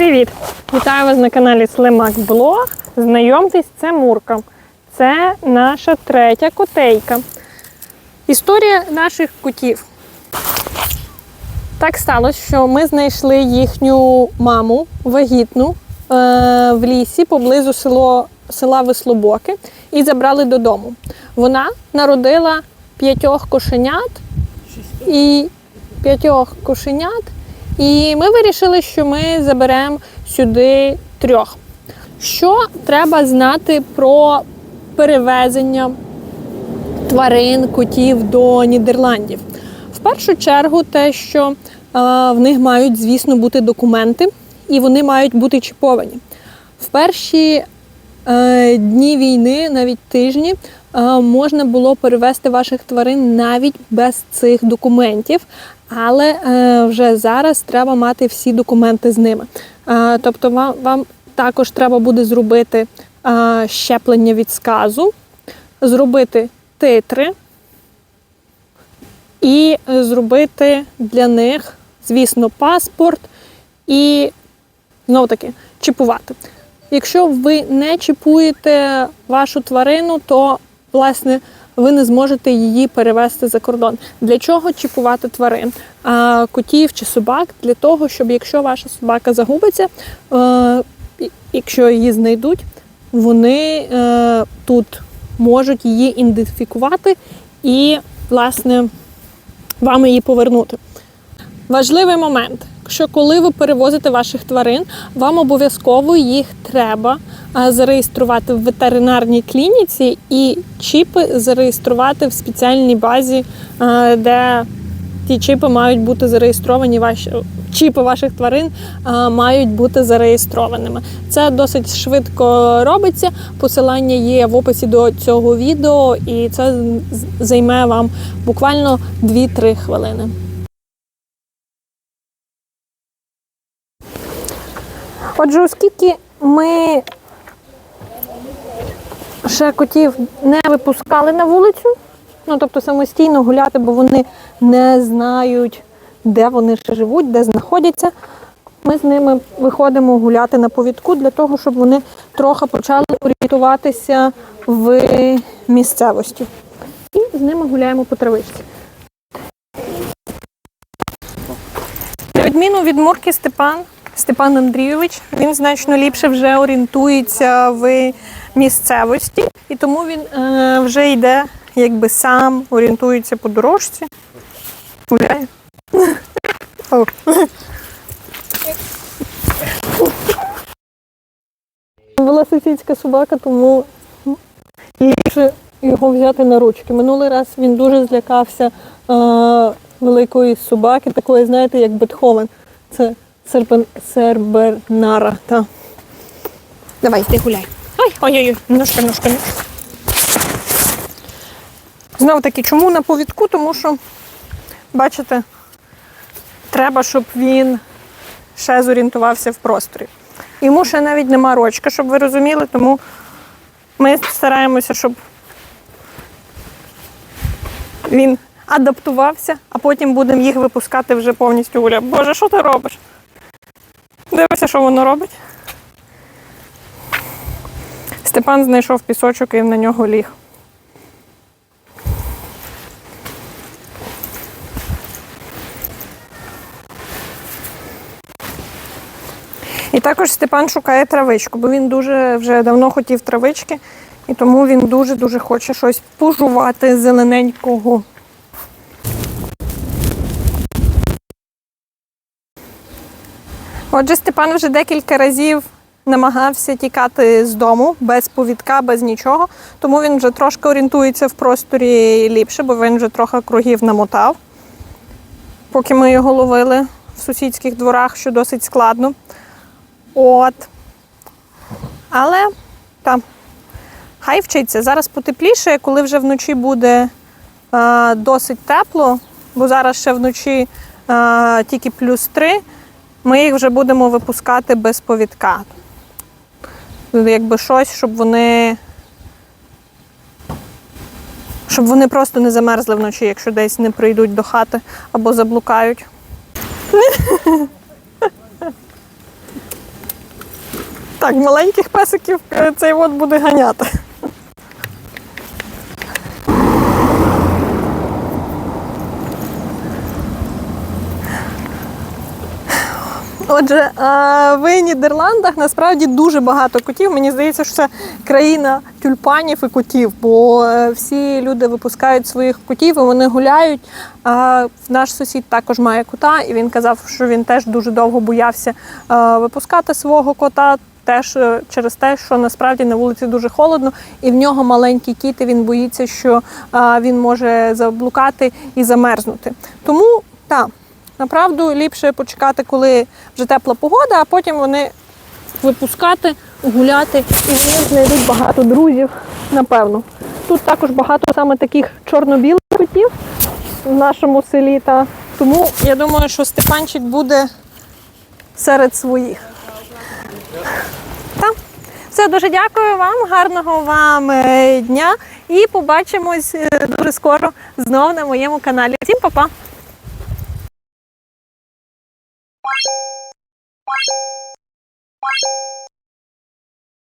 Привіт! Вітаю вас на каналі Слимак Блог. Знайомтесь, це Мурка. Це наша третя котейка. Історія наших котів. Так сталося, що ми знайшли їхню маму вагітну е, в лісі поблизу село, села Веслобоки і забрали додому. Вона народила п'ятьох кошенят і п'ятьох кошенят. І ми вирішили, що ми заберемо сюди трьох. Що треба знати про перевезення тварин, котів до Нідерландів? В першу чергу, те, що е, в них мають, звісно, бути документи, і вони мають бути чіповані. В перші е, дні війни, навіть тижні, можна було перевезти ваших тварин навіть без цих документів, але е, вже зараз треба мати всі документи з ними. Е, тобто, вам, вам також треба буде зробити е, щеплення від сказу, зробити титри і е, зробити для них, звісно, паспорт і знову таки чіпувати. Якщо ви не чіпуєте вашу тварину, то власне ви не зможете її перевезти за кордон. Для чого чіпувати тварин? А, котів чи собак? Для того, щоб якщо ваша собака загубиться, е, якщо її знайдуть, вони е, тут можуть її ідентифікувати і, власне, вам її повернути. Важливий момент, що коли ви перевозите ваших тварин, вам обов'язково їх треба зареєструвати в ветеринарній клініці і чіпи зареєструвати в спеціальній базі, де ті чіпи мають бути зареєстровані. Ваші чіпи ваших тварин а, мають бути зареєстрованими. Це досить швидко робиться. Посилання є в описі до цього відео, і це займе вам буквально 2-3 хвилини. Отже, оскільки ми ще котів не випускали на вулицю, ну тобто самостійно гуляти, бо вони не знають, де вони ще живуть, де знаходяться. Ми з ними виходимо гуляти на повідку для того, щоб вони трохи почали орієнтуватися в місцевості. І з ними гуляємо по травичці. На відміну від Мурки Степан, Степан Андрійович, він значно ліпше вже орієнтується в місцевості, і тому він е, вже йде, якби сам орієнтується по дорожці. Гуляє. Була сусідська собака, тому ліпше його взяти на ручки. Минулий раз він дуже злякався е, великої собаки, такої, знаєте, як Бетховен. Це сербен, сербернара. Та. Давай, ти гуляй. Ой, ой-ой, ножка, ножка, ножка. Знову таки, чому на повідку? Тому що, бачите, треба, щоб він ще зорієнтувався в просторі. Йому ще навіть нема рочка, щоб ви розуміли, тому ми стараємося, щоб він адаптувався, а потім будемо їх випускати вже повністю гуля. Боже, що ти робиш? Дивися, що воно робить. Степан знайшов пісочок і на нього ліг. І також Степан шукає травичку, бо він дуже вже давно хотів травички, і тому він дуже-дуже хоче щось пожувати зелененького. Отже, Степан вже декілька разів намагався тікати з дому без повідка, без нічого, тому він вже трошки орієнтується в просторі ліпше, бо він вже трохи кругів намотав, поки ми його ловили в сусідських дворах, що досить складно. От. Але там. Хай вчиться. Зараз потепліше, коли вже вночі буде е, досить тепло, бо зараз ще вночі е, тільки плюс 3, ми їх вже будемо випускати без повідка. Якби щось, щоб вони. Щоб вони просто не замерзли вночі, якщо десь не прийдуть до хати або заблукають. Так, маленьких песиків е, цей от буде ганяти. Отже, е, в Нідерландах насправді дуже багато котів. Мені здається, що це країна тюльпанів і котів, бо е, всі люди випускають своїх котів і вони гуляють. Наш сусід також має кота, і він казав, що він теж дуже довго боявся е, випускати свого кота. Теж через те, що насправді на вулиці дуже холодно, і в нього маленький кіт, і він боїться, що він може заблукати і замерзнути. Тому так, направду ліпше почекати, коли вже тепла погода, а потім вони випускати, гуляти, і вони знайдуть багато друзів, напевно. Тут також багато саме таких чорно-білих котів в нашому селі. Та тому я думаю, що Степанчик буде серед своїх. Так. Все, дуже дякую вам, гарного вам е, дня і побачимось е, дуже скоро знов на моєму каналі. Всім па-па! you